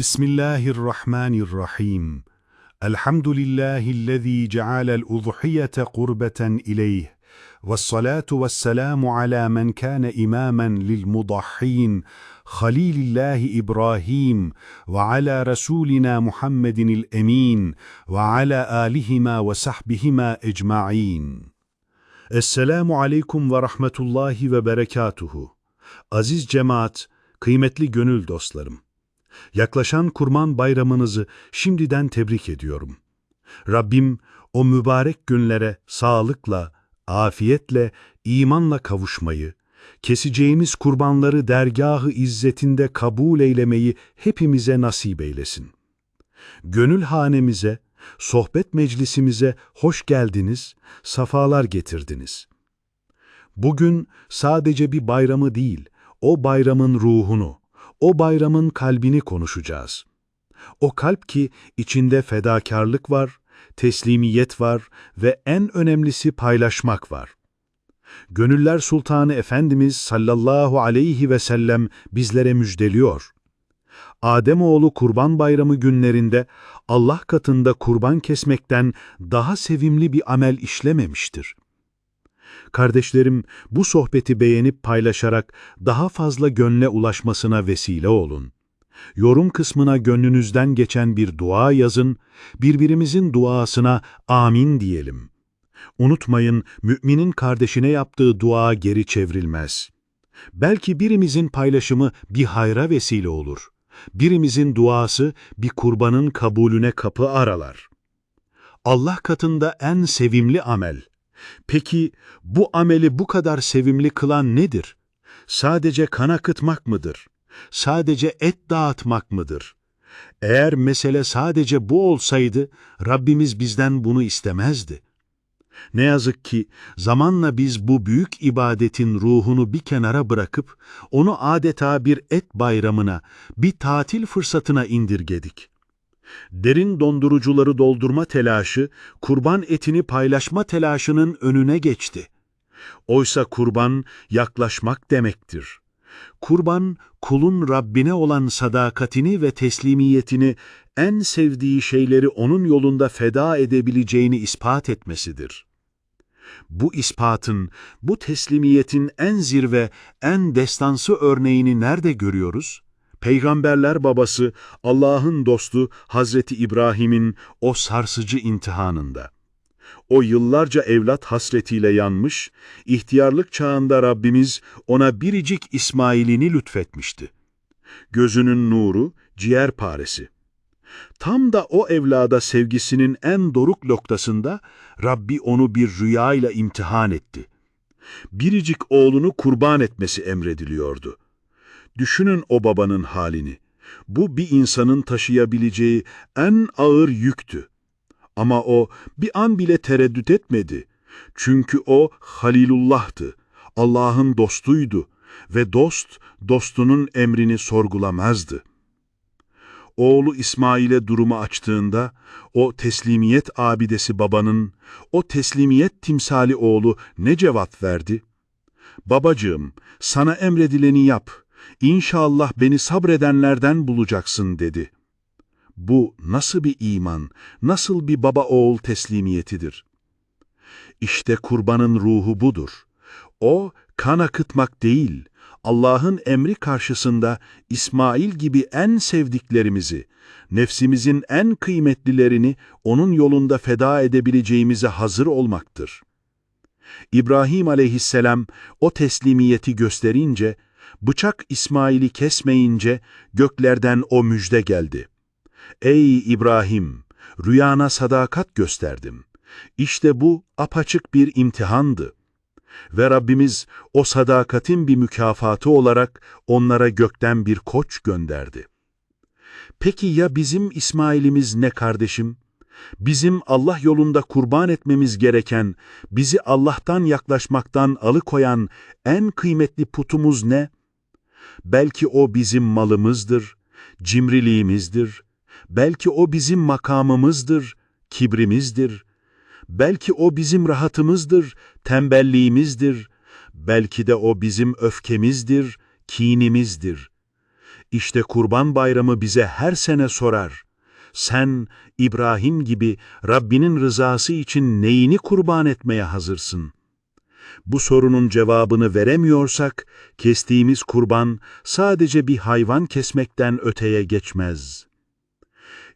بسم الله الرحمن الرحيم الحمد لله الذي جعل الأضحية قربة إليه والصلاة والسلام على من كان إماما للمضحين خليل الله إبراهيم وعلى رسولنا محمد الأمين وعلى آلهما وصحبهما أجمعين Esselamu Aleyküm ve Rahmetullahi ve Berekatuhu. Aziz cemaat, kıymetli gönül dostlarım. Yaklaşan Kurban Bayramınızı şimdiden tebrik ediyorum. Rabbim o mübarek günlere sağlıkla, afiyetle, imanla kavuşmayı, keseceğimiz kurbanları dergahı izzetinde kabul eylemeyi hepimize nasip eylesin. Gönül hanemize, sohbet meclisimize hoş geldiniz, safalar getirdiniz. Bugün sadece bir bayramı değil, o bayramın ruhunu, o bayramın kalbini konuşacağız. O kalp ki içinde fedakarlık var, teslimiyet var ve en önemlisi paylaşmak var. Gönüller Sultanı Efendimiz sallallahu aleyhi ve sellem bizlere müjdeliyor. Ademoğlu Kurban Bayramı günlerinde Allah katında kurban kesmekten daha sevimli bir amel işlememiştir. Kardeşlerim, bu sohbeti beğenip paylaşarak daha fazla gönle ulaşmasına vesile olun. Yorum kısmına gönlünüzden geçen bir dua yazın, birbirimizin duasına amin diyelim. Unutmayın, müminin kardeşine yaptığı dua geri çevrilmez. Belki birimizin paylaşımı bir hayra vesile olur. Birimizin duası bir kurbanın kabulüne kapı aralar. Allah katında en sevimli amel. Peki bu ameli bu kadar sevimli kılan nedir? Sadece kan akıtmak mıdır? Sadece et dağıtmak mıdır? Eğer mesele sadece bu olsaydı Rabbimiz bizden bunu istemezdi. Ne yazık ki zamanla biz bu büyük ibadetin ruhunu bir kenara bırakıp onu adeta bir et bayramına, bir tatil fırsatına indirgedik. Derin dondurucuları doldurma telaşı, kurban etini paylaşma telaşının önüne geçti. Oysa kurban yaklaşmak demektir. Kurban, kulun Rabbine olan sadakatini ve teslimiyetini, en sevdiği şeyleri onun yolunda feda edebileceğini ispat etmesidir. Bu ispatın, bu teslimiyetin en zirve, en destansı örneğini nerede görüyoruz? Peygamberler babası, Allah'ın dostu Hazreti İbrahim'in o sarsıcı imtihanında. O yıllarca evlat hasretiyle yanmış, ihtiyarlık çağında Rabbimiz ona biricik İsmail'ini lütfetmişti. Gözünün nuru, ciğer paresi. Tam da o evlada sevgisinin en doruk noktasında Rabbi onu bir rüyayla imtihan etti. Biricik oğlunu kurban etmesi emrediliyordu. Düşünün o babanın halini. Bu bir insanın taşıyabileceği en ağır yüktü. Ama o bir an bile tereddüt etmedi. Çünkü o Halilullah'tı, Allah'ın dostuydu ve dost, dostunun emrini sorgulamazdı. Oğlu İsmail'e durumu açtığında, o teslimiyet abidesi babanın, o teslimiyet timsali oğlu ne cevap verdi? Babacığım, sana emredileni yap.'' İnşallah beni sabredenlerden bulacaksın dedi. Bu nasıl bir iman, nasıl bir baba oğul teslimiyetidir? İşte kurbanın ruhu budur. O kan akıtmak değil, Allah'ın emri karşısında İsmail gibi en sevdiklerimizi, nefsimizin en kıymetlilerini onun yolunda feda edebileceğimize hazır olmaktır. İbrahim aleyhisselam o teslimiyeti gösterince, bıçak İsmail'i kesmeyince göklerden o müjde geldi. Ey İbrahim! Rüyana sadakat gösterdim. İşte bu apaçık bir imtihandı. Ve Rabbimiz o sadakatin bir mükafatı olarak onlara gökten bir koç gönderdi. Peki ya bizim İsmail'imiz ne kardeşim? Bizim Allah yolunda kurban etmemiz gereken, bizi Allah'tan yaklaşmaktan alıkoyan en kıymetli putumuz ne? Belki o bizim malımızdır, cimriliğimizdir. Belki o bizim makamımızdır, kibrimizdir. Belki o bizim rahatımızdır, tembelliğimizdir. Belki de o bizim öfkemizdir, kinimizdir. İşte Kurban Bayramı bize her sene sorar. Sen İbrahim gibi Rabbinin rızası için neyini kurban etmeye hazırsın? Bu sorunun cevabını veremiyorsak, kestiğimiz kurban sadece bir hayvan kesmekten öteye geçmez.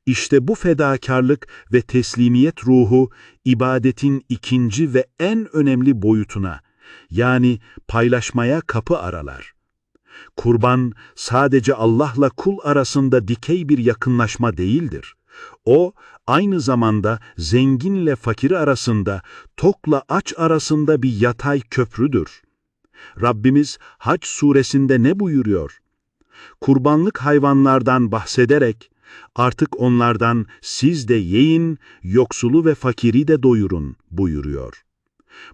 İşte bu fedakarlık ve teslimiyet ruhu ibadetin ikinci ve en önemli boyutuna, yani paylaşmaya kapı aralar. Kurban sadece Allah'la kul arasında dikey bir yakınlaşma değildir. O, aynı zamanda zenginle fakir arasında, tokla aç arasında bir yatay köprüdür. Rabbimiz Hac suresinde ne buyuruyor? Kurbanlık hayvanlardan bahsederek, artık onlardan siz de yiyin, yoksulu ve fakiri de doyurun buyuruyor.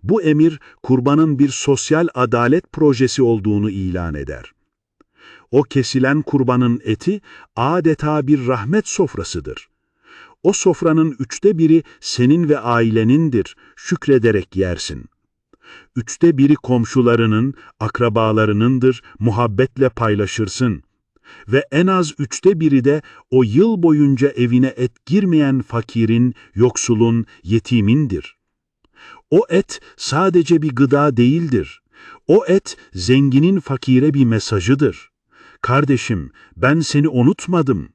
Bu emir kurbanın bir sosyal adalet projesi olduğunu ilan eder. O kesilen kurbanın eti adeta bir rahmet sofrasıdır. O sofranın üçte biri senin ve ailenindir, şükrederek yersin. Üçte biri komşularının, akrabalarınındır, muhabbetle paylaşırsın. Ve en az üçte biri de o yıl boyunca evine et girmeyen fakirin, yoksulun, yetimindir. O et sadece bir gıda değildir. O et zenginin fakire bir mesajıdır. Kardeşim, ben seni unutmadım.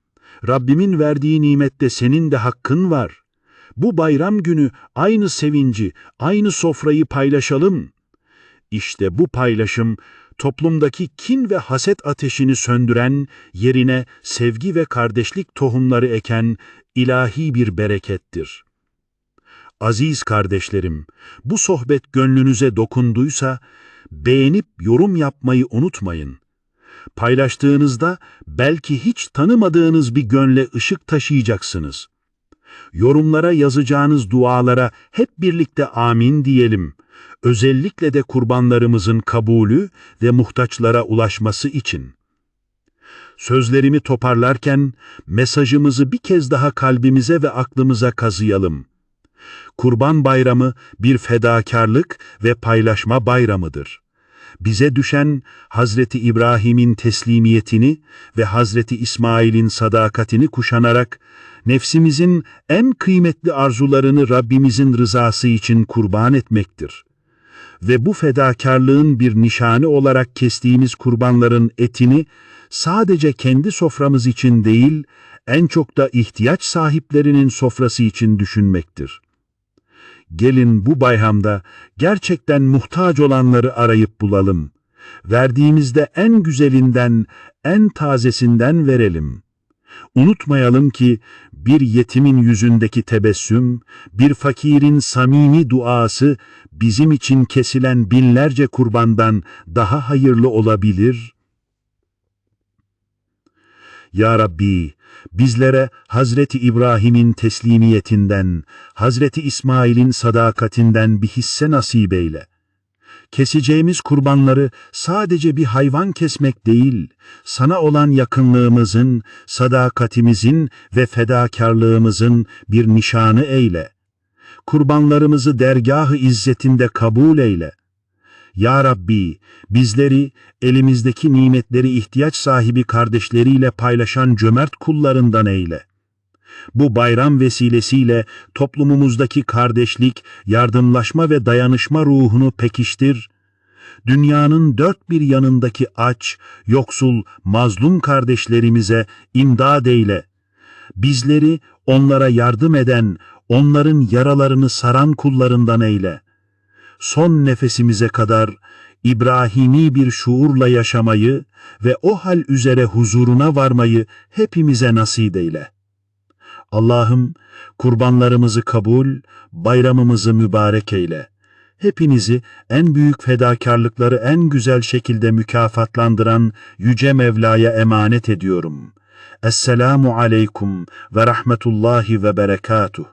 Rabbimin verdiği nimette senin de hakkın var. Bu bayram günü aynı sevinci, aynı sofrayı paylaşalım. İşte bu paylaşım, toplumdaki kin ve haset ateşini söndüren, yerine sevgi ve kardeşlik tohumları eken ilahi bir berekettir. Aziz kardeşlerim, bu sohbet gönlünüze dokunduysa, beğenip yorum yapmayı unutmayın. Paylaştığınızda belki hiç tanımadığınız bir gönle ışık taşıyacaksınız. Yorumlara yazacağınız dualara hep birlikte amin diyelim. Özellikle de kurbanlarımızın kabulü ve muhtaçlara ulaşması için. Sözlerimi toparlarken mesajımızı bir kez daha kalbimize ve aklımıza kazıyalım. Kurban Bayramı bir fedakarlık ve paylaşma bayramıdır bize düşen Hazreti İbrahim'in teslimiyetini ve Hazreti İsmail'in sadakatini kuşanarak nefsimizin en kıymetli arzularını Rabbimizin rızası için kurban etmektir. Ve bu fedakarlığın bir nişanı olarak kestiğimiz kurbanların etini sadece kendi soframız için değil, en çok da ihtiyaç sahiplerinin sofrası için düşünmektir. Gelin bu bayhamda gerçekten muhtaç olanları arayıp bulalım. Verdiğimizde en güzelinden, en tazesinden verelim. Unutmayalım ki bir yetimin yüzündeki tebessüm, bir fakirin samimi duası bizim için kesilen binlerce kurbandan daha hayırlı olabilir. Ya Rabbi, bizlere Hazreti İbrahim'in teslimiyetinden, Hazreti İsmail'in sadakatinden bir hisse nasip eyle. Keseceğimiz kurbanları sadece bir hayvan kesmek değil, sana olan yakınlığımızın, sadakatimizin ve fedakarlığımızın bir nişanı eyle. Kurbanlarımızı dergah-ı izzetinde kabul eyle. Ya Rabbi, bizleri elimizdeki nimetleri ihtiyaç sahibi kardeşleriyle paylaşan cömert kullarından eyle. Bu bayram vesilesiyle toplumumuzdaki kardeşlik, yardımlaşma ve dayanışma ruhunu pekiştir. Dünyanın dört bir yanındaki aç, yoksul, mazlum kardeşlerimize imdad eyle. Bizleri onlara yardım eden, onların yaralarını saran kullarından eyle.'' Son nefesimize kadar İbrahimi bir şuurla yaşamayı ve o hal üzere huzuruna varmayı hepimize nasip eyle. Allah'ım kurbanlarımızı kabul, bayramımızı mübarek eyle. Hepinizi en büyük fedakarlıkları en güzel şekilde mükafatlandıran Yüce Mevla'ya emanet ediyorum. Esselamu aleykum ve rahmetullahi ve berekatuh.